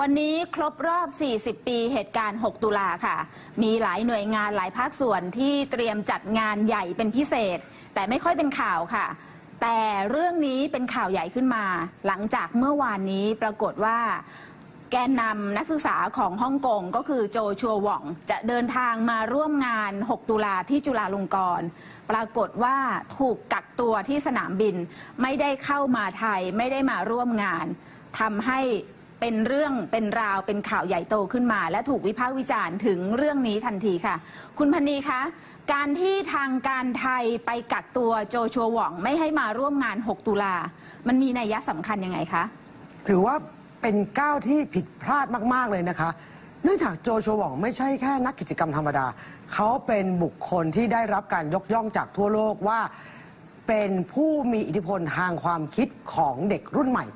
วันนี้ครบรอบ 40 ปีเหตุการณ์ 6 ตุลาค่ะ มีหลายหน่วยงานหลายภาคส่วนที่เตรียมจัดงานใหญ่เป็นพิเศษ แต่ไม่ค่อยเป็นข่าวค่ะ แต่เรื่องนี้เป็นข่าวใหญ่ขึ้นมา หลังจากเมื่อวานนี้ปรากฏว่าแกนนำนักศึกษาของฮ่องกงก็คือโจชัวหว่อง จะเดินทางมาร่วมงาน 6 ตุลาที่จุฬาลงกรณ์ปรากฏว่าถูกกักตัวที่สนามบิน ไม่ได้เข้ามาไทยไม่ได้มาร่วมงานทำให้ เป็นเรื่องเป็นราวเป็นข่าวใหญ่โตขึ้นมา และถูกวิพากษ์วิจารณ์ถึงเรื่องนี้ทันทีค่ะ คุณพันนีคะการที่ทางการไทยไปกักตัวโจชัวหว่องไม่ให้มาร่วมงาน 6 ตุลา มันมีนัยยะสำคัญยังไงคะ ถือว่าเป็นก้าวที่ผิดพลาดมาก ๆ เลยนะคะ เนื่องจากโจโชหว่องไม่ใช่แค่นักกิจกรรมธรรมดา เขาเป็นบุคคลที่ได้รับการยกย่องจากทั่วโลกว่า เป็นผู้มีอิทธิพลทางความคิดของเด็กรุ่นใหม่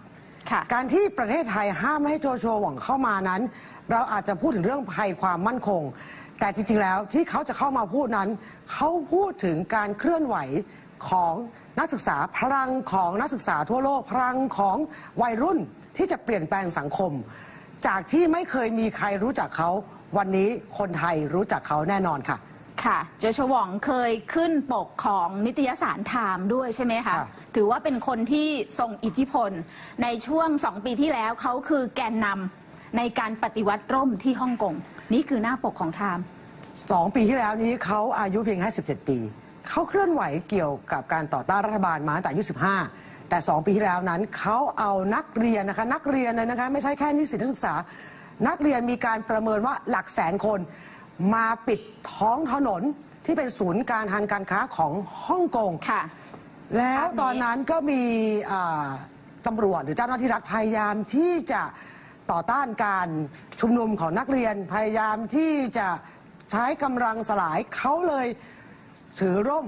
ค่ะการที่ประเทศไทยห้ามไม่ให้โจโชหว่องเข้ามานั้น เราอาจจะพูดถึงเรื่องภัยความมั่นคง แต่จริงๆแล้วที่เขาจะเข้ามาพูดนั้น เขาพูดถึงการเคลื่อนไหวของนักศึกษาพลังของนักศึกษาทั่วโลกพลังของวัยรุ่นที่จะเปลี่ยนแปลงสังคม จากที่ไม่เคยมีใครรู้จักเขาวันนี้คนไทยรู้จักเขาแน่นอนค่ะ ค่ะโจชวองเคยขึ้นปกของนิตยสารไทม์ด้วยใช่ไหมคะค่ะ ถือว่าเป็นคนที่ทรงอิทธิพล ในช่วงสองปีที่แล้วเขาคือแกนนำในการปฏิวัติร่มที่ฮ่องกงนี่คือหน้าปกของไทม์ สองปีที่แล้วนี้เขาอายุเพียงแค่17 ปี เขาเคลื่อนไหวเกี่ยวกับการต่อต้านรัฐบาลมาตั้งแต่อายุ 15 แต่ 2 ปีที่แล้วนั้นเขาเอานักเรียนนะคะ นักเรียนเลยนะคะ ไม่ใช่แค่นิสิตนักศึกษา นักเรียนมีการประเมินว่าหลักแสนคน มาปิดท้องถนนที่เป็นศูนย์การทางการค้าของฮ่องกง ค่ะ แล้วภาพนี้ตอนนั้นก็มีอ่าตำรวจหรือเจ้าหน้าที่รัฐพยายามที่จะต่อต้านการชุมนุมของนักเรียน พยายามที่จะใช้กำลังสลายเขาเลยถือร่ม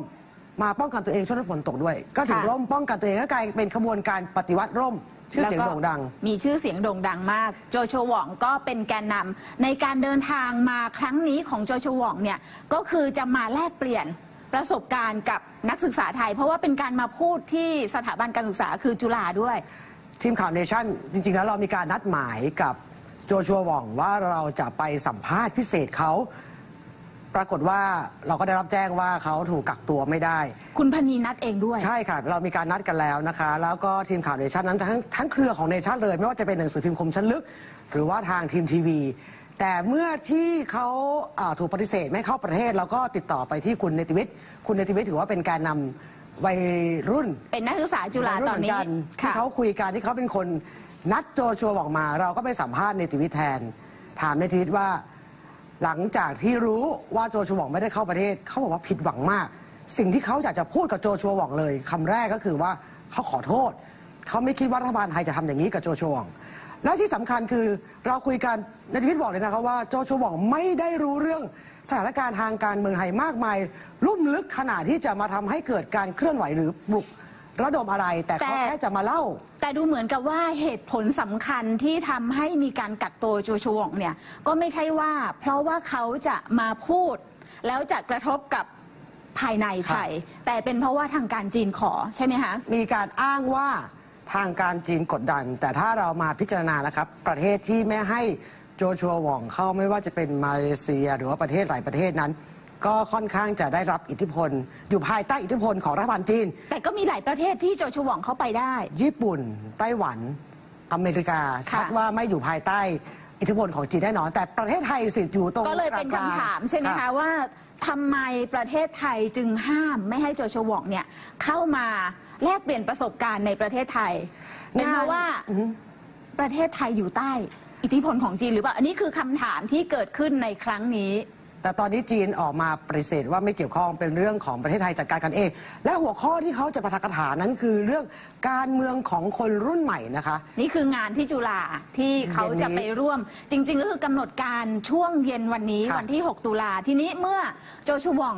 มาป้องกันตัวเองช่วงนั้นฝนตกด้วย ก็ถือค่ะ ร่มป้องกันตัวเองก็กลายเป็นขบวนการปฏิวัติร่ม ชื่อเสียงแล้วก็โด่งดัง มีชื่อเสียงโด่งดังมาก โจโชวองก็เป็นแกนนำในการเดินทางมาครั้งนี้ของโจโชวองเนี่ยก็คือจะมาแลกเปลี่ยนประสบการณ์กับนักศึกษาไทย เพราะว่าเป็นการมาพูดที่สถาบันการศึกษาคือจุฬาด้วย ทีมข่าวเนชั่น จริง ๆ แล้วเรามีการนัดหมายกับโจชัวหว่องว่าเราจะไปสัมภาษณ์พิเศษเขา ปรากฏว่าเราก็ได้รับแจ้งว่าเขาถูกกักตัวไม่ได้ คุณพนีนัดเองด้วย ใช่ค่ะ เรามีการนัดกันแล้วนะคะ แล้วก็ทีมข่าวเนชั่นนั้นทั้งทั้งเครือของเนชั่นเลย ไม่ว่าจะเป็นหนังสือพิมพ์คมชั้นลึก หรือว่าทางทีมทีวี แต่เมื่อที่เขาอ่าถูกปฏิเสธไม่เข้าประเทศเราก็ติดต่อไปที่คุณเนติวิทย์คุณเนติวิทย์ถือว่าเป็นการนำวัยรุ่น เป็นนักศึกษาจุฬาวัยรุ่ตอนเหมืนี้กัที่ค่ะเขาคุยกันที่เขาเป็นคนนัดโจชัวบอกมา เราก็ไปสัมภาษณ์เนติวิทย์แทน ถามเนติวิทย์ว่า หลังจากที่รู้ว่าโจชัวหว่องไม่ได้เข้าประเทศ เขาบอกว่าผิดหวังมาก สิ่งที่เขาอยากจะพูดกับโจชัวหว่องเลยคำแรกก็คือว่าเขาขอโทษ เขาไม่คิดว่ารัฐบาลไทยจะทำอย่างนี้กับโจชัวหว่อง และที่สำคัญคือเราคุยกันนายพิทบอกเลยนะครับว่าโจชัวหว่องไม่ได้รู้เรื่องสถานการณ์ทางการเมืองไทยมากมายลุ่มลึกขนาดที่จะมาทำให้เกิดการเคลื่อนไหวหรือปลุก ระดมอะไรแต่เขาแต่ แค่จะมาเล่า แต่ดูเหมือนกับว่าเหตุผลสำคัญที่ทำให้มีการกักตัวโจโชวองเนี่ยก็ไม่ใช่ว่า เพราะว่าเขาจะมาพูด แล้วจะกระทบกับภายในไทย แต่เป็นเพราะว่าทางการจีนขอใช่ไหมคะ มีการอ้างว่าทางการจีนกดดัน แต่ถ้าเรามาพิจารณานะครับ ประเทศที่ไม่ให้โจชัวหว่องเข้าไม่ว่าจะเป็นมาเลเซีย หรือว่าประเทศหลายประเทศนั้น ก็ค่อนข้างจะได้รับอิทธิพล อยู่ภายใต้อิทธิพลของรัฐบาลจีน แต่ก็มีหลายประเทศที่โจโชวองเข้าไปได้ ญี่ปุ่น ไต้หวัน อเมริกาชัดว่าไม่อยู่ภายใต้อิทธิพลของจีนแน่นอน แต่ประเทศไทยสิอยู่ตรงก็เลยเป็นกลงคำๆถามใช่ไหมคะว่าทำไมประเทศไทยจึงห้ามไม่ให้โจโชวองเนี่ยเข้ามาแลกเปลี่ยนประสบการณ์ในประเทศไทย เป็นเพราะว่าประเทศไทยอยู่ใต้อิทธิพลของจีนหรือเปล่า อันนี้คือคำถามที่เกิดขึ้นในครั้งนี้ แต่ตอนนี้จีนออกมาปฏิเสธว่าไม่เกี่ยวข้องเป็นเรื่องของประเทศไทยจัดการกันเอง และหัวข้อที่เขาจะปาฐกถานั้นคือเรื่องการเมืองของคนรุ่นใหม่นะคะ นี่คืองานที่จุฬาที่เขาจะไปร่วม จริง ๆ ก็คือกำหนดการช่วงเย็นวันนี้ครับวันที่ 6 ตุลาทีนี้เมื่อโจโชวอง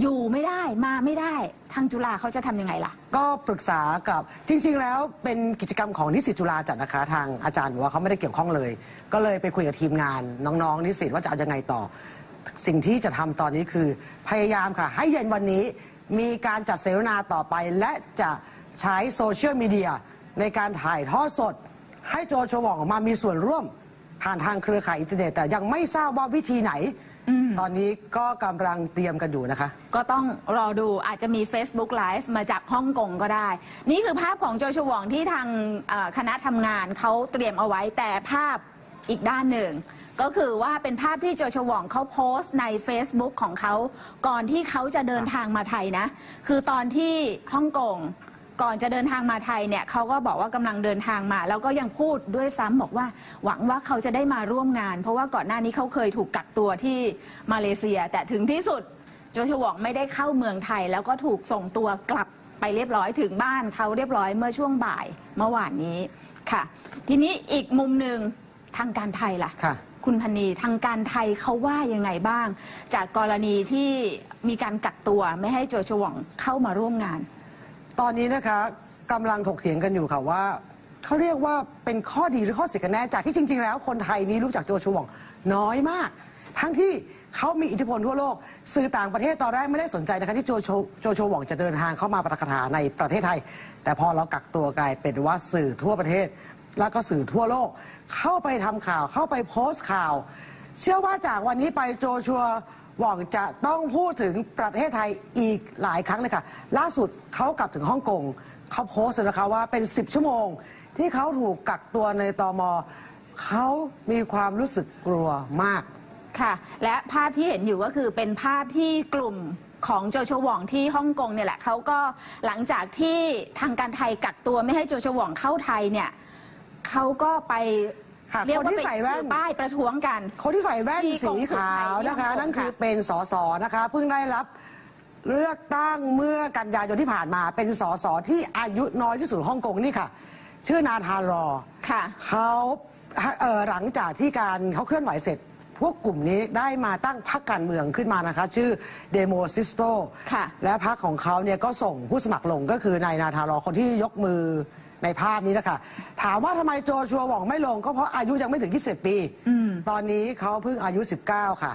อยู่ไม่ได้มาไม่ได้ทางจุฬาเขาจะทำยังไงล่ะ ก็ปรึกษากับจริง ๆ แล้วเป็นกิจกรรมของนิสิตจุฬาจัดนะคะ ทางอาจารย์บอกว่าเขาไม่ได้เกี่ยวข้องเลย ก็เลยไปคุยกับทีมงานน้องๆนิสิตว่าจะเอายังไงต่อ สิ่งที่จะทำตอนนี้คือพยายามค่ะ ให้เย็นวันนี้มีการจัดเสวนาต่อไป และจะใช้โซเชียลมีเดียในการถ่ายทอดสด ให้โจโชวองออกมามีส่วนร่วม ผ่านทางเครือข่ายอินเทอร์เน็ตแต่ยังไม่ทราบว่าวิธีไหน ตอนนี้ก็กำลังเตรียมกันอยู่นะคะ ก็ต้องรอดูอาจจะมี Facebook Live มาจากฮ่องกงก็ได้ นี่คือภาพของโจชวองที่ทางเอ่อคณะทำงานเขาเตรียมเอาไว้แต่ภาพอีกด้านหนึ่ง ก็คือว่าเป็นภาพที่โจชวองเขาโพสต์ใน Facebook ของเขาก่อนที่เขาจะเดินทางมาไทยนะ คือตอนที่ฮ่องกงก่อนจะเดินทางมาไทยเนี่ยเขาก็บอกว่ากำลังเดินทางมา แล้วก็ยังพูดด้วยซ้ำบอกว่า หวังว่าเขาจะได้มาร่วมงาน เพราะว่าก่อนหน้านี้เขาเคยถูกกักตัวที่มาเลเซีย แต่ถึงที่สุดโจชวองไม่ได้เข้าเมืองไทย แล้วก็ถูกส่งตัวกลับไปเรียบร้อยถึงบ้านเขาเรียบร้อยเมื่อช่วงบ่ายเมื่อวานนี้ค่ะ ทีนี้อีกมุมหนึ่งทางการไทยล่ะ คุณพันนีทางการไทยเขาว่ายังไงบ้าง จากกรณีที่มีการกักตัวไม่ให้โจชวองเข้ามาร่วมงาน ตอนนี้นะคะกำลังถกเถียงกันอยู่ค่ะว่าเขาเรียกว่าเป็นข้อดีหรือข้อเสียกันแน่จากที่จริง ๆ แล้วคนไทยนี้รู้จักโจชว่องน้อยมาก ทั้งที่เขามีอิทธิพลทั่วโลก สื่อต่างประเทศตอนแรกไม่ได้สนใจนะคะที่โจโชโจโชหว่องจะเดินทางเข้ามาประกาศในประเทศไทย แต่พอเรากักตัวกลายเป็นว่าสื่อทั่วประเทศ แล้วก็สื่อทั่วโลก เข้าไปทำข่าวเข้าไปโพสต์ข่าว เชื่อว่าจากวันนี้ไปโจชัวหว่องจะต้องพูดถึงประเทศไทยอีกหลายครั้งเลยค่ะ ล่าสุดเขากลับถึงฮ่องกงเขาโพสต์นะคะว่าเป็น 10 ชั่วโมง ที่เขาถูกกักตัวในตอมเขามีความรู้สึกกลัวมาก ค่ะ และภาพที่เห็นอยู่ก็คือเป็นภาพที่กลุ่มของโจโฉหว่องที่ฮ่องกงเนี่ยแหละเขาก็หลังจากที่ทางการไทยกักตัวไม่ให้โจโฉหว่องเข้าไทยเนี่ย เขาก็ไปค่ะเรียกคนว่าที่ไปใส่แว่น ถือป้ายประท้วงกัน คนที่ใส่แว่นที่กสีงสุลขาวไทยที่นะคะฮ่องกงนั่นคือค่ะ เป็นสสนะคะเพิ่งได้รับเลือกตั้งเมื่อกันยายนที่ผ่านมา เป็นสสที่อายุน้อยที่สุดของฮ่องกงนี่ค่ะ ชื่อนาธารอ ค่ะ เขาเอ่อหลังจากที่การเขาเคลื่อนไหวเสร็จ พวกกลุ่มนี้ได้มาตั้งพรรคการเมืองขึ้นมานะคะ ชื่อเดโมซิสโตค่ะและพรรคของเขาเนี่ยก็ส่งผู้สมัครลงก็คือนายนาธารอคนที่ยกมือ ในภาพนี้นะคะถามว่าทำไมโจชัวหว่องไม่ลงก็เพราะอายุยังไม่ถึง21ปี ตอนนี้เขาเพิ่งอายุ 19 ค่ะ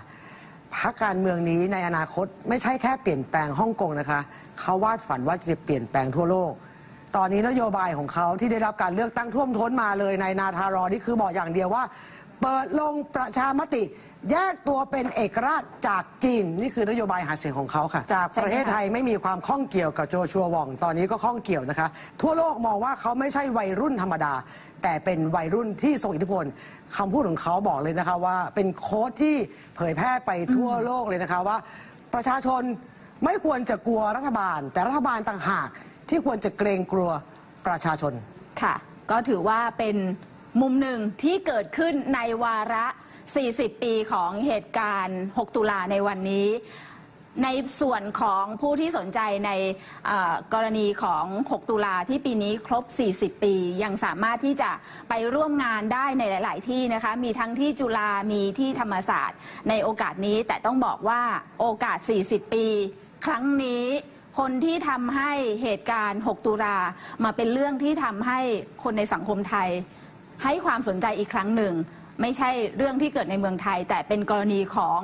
พรรคการเมืองนี้ในอนาคตไม่ใช่แค่เปลี่ยนแปลงฮ่องกงนะคะเขาวาดฝันว่าจะเปลี่ยนแปลงทั่วโลก ตอนนี้นโยบายของเขาที่ได้รับการเลือกตั้งท่วมท้นมาเลยในนาธารอนี่คือบอกอย่างเดียวว่า เปิดลงประชามติ แยกตัวเป็นเอกราชจากจีน นี่คือนโยบายหาเสียงของเขาค่ะ จากประเทศไทยไม่มีความข้องเกี่ยวกับโจชัวหว่อง ตอนนี้ก็ข้องเกี่ยวนะคะ ทั่วโลกมองว่าเขาไม่ใช่วัยรุ่นธรรมดา แต่เป็นวัยรุ่นที่ทรงอิทธิพลคำพูดของเขาบอกเลยนะคะว่า เป็นโค้ดที่เผยแพร่ไปทั่วโลกเลยนะคะว่า ประชาชนไม่ควรจะกลัวรัฐบาล แต่รัฐบาลต่างหากที่ควรจะเกรงกลัวประชาชนค่ะ ก็ถือว่าเป็น มุมหนึ่งที่เกิดขึ้นในวาระ 40 ปีของเหตุการณ์ 6 ตุลาในวันนี้ ในส่วนของผู้ที่สนใจในกรณีของ 6 ตุลาที่ปีนี้ครบ 40 ปี ยังสามารถที่จะไปร่วมงานได้ในหลาย ๆ ที่นะคะ มีทั้งที่จุฬามีที่ธรรมศาสตร์ ในโอกาสนี้แต่ต้องบอกว่าโอกาส 40 ปี ครั้งนี้คนที่ทำให้เหตุการณ์ 6 ตุลามาเป็นเรื่องที่ทำให้คนในสังคมไทย ให้ความสนใจอีกครั้งหนึ่ง ไม่ใช่เรื่องที่เกิดในเมืองไทย แต่เป็นกรณีของ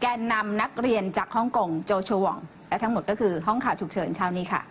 แกนนำนักเรียนจากฮ่องกงโจชวองและทั้งหมดก็คือห้องข่าวฉุกเฉินเช้านี้ค่ะ